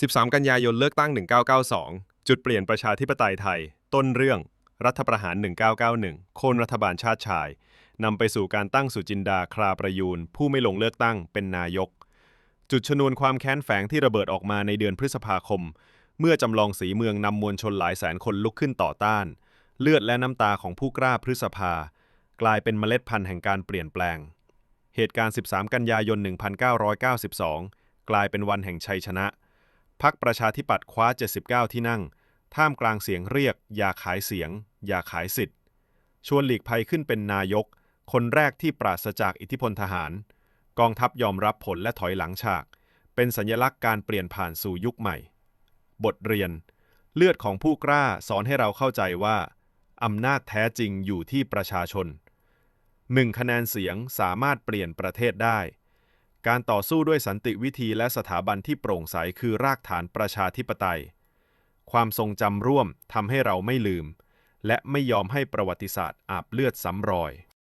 13 กันยายนเลือกตั้ง 1992 จุดเปลี่ยนประชาธิปไตยไทย ต้นเรื่อง รัฐประหาร 1991 โค่นรัฐบาลชาติชาย นำไปสู่การตั้งสุจินดาคลาประยูน ผู้ไม่ลงเลือกตั้งเป็นนายก จุดชนวนความแค้นแฝงที่ระเบิดออกมาในเดือนพฤษภาคม เมื่อจำลองสีเมืองนำมวลชนหลายแสนคนลุกขึ้นต่อต้าน เลือดและน้ำตาของผู้กล้าพฤษภา กลายเป็นเมล็ดพันธุ์แห่งการเปลี่ยนแปลง เหตุการณ์ 13 กันยายน 1992 กลายเป็นวันแห่งชัยชนะ พักประชาธิปัตย์คว้า 79 ที่นั่ง ท่ามกลางเสียงเรียก อย่าขายเสียง อย่าขายสิทธิ์ ชวนหลีกภัยขึ้นเป็นนายก คนแรกที่ปราศจากอิทธิพลทหาร กองทัพยอมรับผลและถอยหลังฉาก เป็นสัญลักษณ์การเปลี่ยนผ่านสู่ยุคใหม่ บทเรียน เลือดของผู้กล้าสอนให้เราเข้าใจว่า อำนาจแท้จริงอยู่ที่ประชาชนหนึ่งคะแนนเสียงสามารถเปลี่ยนประเทศได้ การต่อสู้ด้วยสันติวิธีและสถาบันที่โปร่งใสคือรากฐานประชาธิปไตย ความทรงจำร่วมทำให้เราไม่ลืม และไม่ยอมให้ประวัติศาสตร์อาบเลือดซ้ำรอย